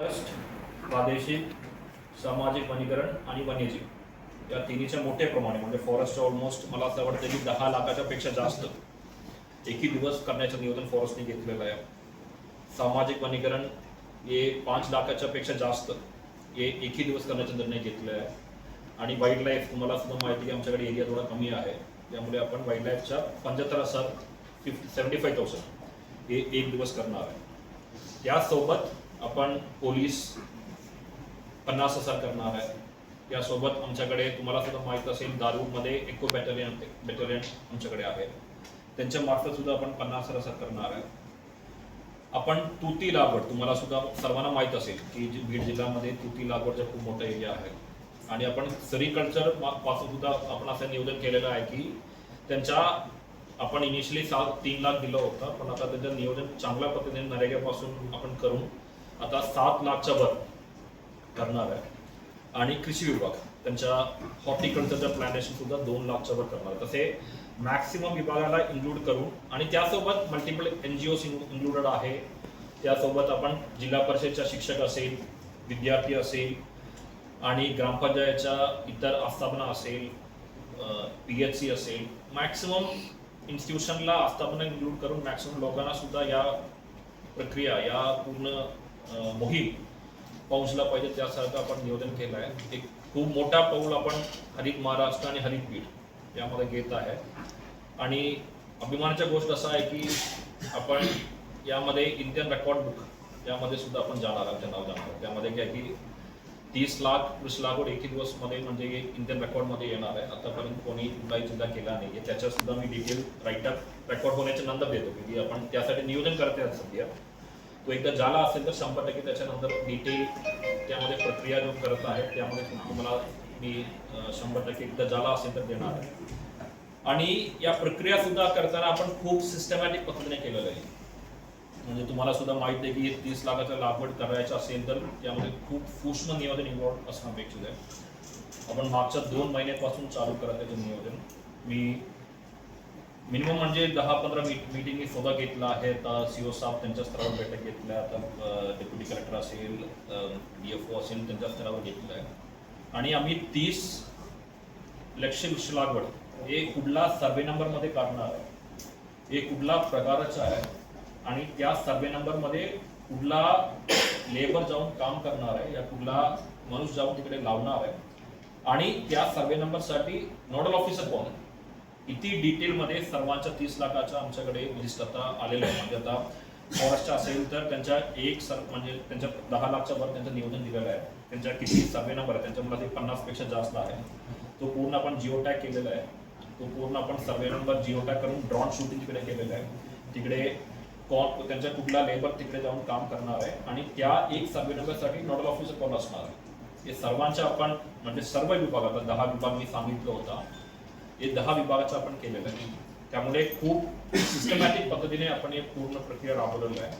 प्रादेशिक सामाजिक वनीकरण आणि वन्यजीव या तिन्हीच्या मोठ्या प्रमाणे म्हणजे फॉरेस्ट ऑलमोस्ट मला असं वाटतं की दहा लाखाच्या पेक्षा जास्त एकही दिवस करण्याचं नियोजन फॉरेस्टने घेतलेलं आहे. सामाजिक वनीकरण हे पाच लाखाच्या पेक्षा जास्त हे एकही दिवस करण्याचा निर्णय घेतलेला आहे. आणि वाईल्ड लाईफ तुम्हाला सुद्धा माहिती आहे की आमच्याकडे एरिया थोडा कमी आहे. त्यामुळे आपण वाईल्ड लाईफच्या पंच्याहत्तर हजार फिफ्टी सेवन्टी फाईव्ह थाउजंड हे एक दिवस करणार आहे. यासोबत आपण पोलीस पन्नास हजार करणार आहे. यासोबत आमच्याकडे तुम्हाला सुद्धा माहीत असेल दारूमध्ये इको बॅटलियन बॅटलियन आमच्याकडे आहे. त्यांच्या मार्फत सुद्धा आपण पन्नास हजार करणार आहे. आपण तुती लागवड तुम्हाला सुद्धा सर्वांना माहीत असेल की जी- बीड जिल्ह्यामध्ये तुती लागवडचा खूप मोठा एरिया आहे. आणि आपण सरीकल्चरपासून सुद्धा आपण असं नियोजन केलेलं आहे की त्यांच्या आपण इनिशियली सात तीन लाख दिलं होतं पण आता त्यांचं नियोजन चांगल्या पद्धतीने नरेगापासून आपण करून आता सात लाखच्या वर करणार आहे. आणि कृषी विभाग त्यांच्या हॉर्टिकल्चरच्या प्लॅनेशन सुद्धा दोन लाखच्या वर करणार तसे मॅक्सिमम विभागाला इन्क्लूड करून आणि त्यासोबत मल्टिपल एन जी ओस इन्क्लुडेड आहे. त्यासोबत आपण जिल्हा परिषदच्या शिक्षक असेल विद्यार्थी असेल आणि ग्रामपंचायतच्या इतर आस्थापना असेल पी एच सी असेल मॅक्सिमम इन्स्टिट्यूशनला आस्थापना इन्क्लूड करून मॅक्सिमम लोकांना सुद्धा या प्रक्रिया या पूर्ण मोहीम. पाऊसला पाहिजे त्यासारखं आपण नियोजन केलं आहे. एक खूप मोठा पाऊल आपण हरित महाराष्ट्र आणि हरित पीठ यामध्ये घेत आहे. आणि अभिमानाच्या गोष्ट असं आहे की आपण यामध्ये इंडियन रेकॉर्ड बुक यामध्ये सुद्धा आपण जाणार आहोत नाव जाणार आहोत. त्यामध्ये काय की तीस लाख कृषी लागवड एके दिवसमध्ये म्हणजे इंडियन रेकॉर्डमध्ये येणार आहे. आतापर्यंत कोणी कुठलाही सुद्धा केला नाही आहे त्याच्यात सुद्धा मी डिटेल राईटअप रेकॉर्ड होण्याच्या नंतर देतो की आपण त्यासाठी नियोजन करते सध्या. तो एकदा झाला असेल तर शंभर टक्के त्याच्यानंतर डिटेल त्यामध्ये प्रक्रिया जो करत आहे त्यामध्ये तुम्हाला मी शंभर टक्के एकदा झाला असेल तर देणार. आहे आणि या प्रक्रिया सुद्धा करताना आपण खूप सिस्टमॅटिक पद्धतीने केलेलं आहे. म्हणजे तुम्हाला सुद्धा माहिती आहे की तीस लाखाचा लागवड करायचा असेल तर त्यामध्ये खूप सूक्ष्म नियोजन इन्व्हॉल्व असणं अपेक्षित आहे. आपण मागच्या दोन महिन्यापासून चालू करत आहे ते नियोजन. मी मिनिमम म्हणजे दहा पंधरा मीटिंग स्वतः घेतला आहे. आता सीओ साहेब त्यांच्या स्तरावर बैठक घेतल्या आता डेप्युटी कलेक्टर असेल डी एफ ओ असेल त्यांच्या स्तरावर घेतलं आहे आणि आम्ही तीस लक्ष वृक्ष लागवड हे कुठला सर्वे नंबरमध्ये काढणार आहे हे कुठला प्रकारचं आहे आणि त्या सर्वे नंबरमध्ये कुठला लेबर जाऊन काम करणार आहे या कुठला मनुष्य जाऊन तिकडे लावणार आहे. आणि त्या सर्वे नंबरसाठी नोडल ऑफिसर कोण? किती डिटेलमध्ये सर्वांच्या तीस लाखाच्या आमच्याकडे लिस्ट आता आलेलं आहे म्हणजे आता फॉरेस्टच्या असेल तर त्यांच्या एक सर म्हणजे त्यांच्या दहा लाखच्या वर त्यांचं नियोजन दिलेलं आहे. त्यांच्या किती सर्वे नंबर आहे. त्यांच्या मला ते पन्नासपेक्षा जास्त आहे. तो पूर्ण आपण जिओ टॅग केलेला आहे. तो पूर्ण आपण सर्वे नंबर जिओ टॅग करून ड्रॉन शूटिंग तिकडे केलेलं आहे. तिकडे कॉल त्यांच्या कुठला लेबर तिकडे जाऊन काम करणार आहे. आणि त्या एक सर्वे नंबरसाठी नोडल ऑफिसर कॉल असणार आहे? हे सर्वांच्या आपण म्हणजे सर्व विभागात दहा विभाग मी सांगितलं होता. हे दहा विभागाचं आपण केलेलं आहे. त्यामुळे खूप सिस्टमॅटिक पद्धतीने आपण हे पूर्ण प्रक्रिया राबवलेलं आहे.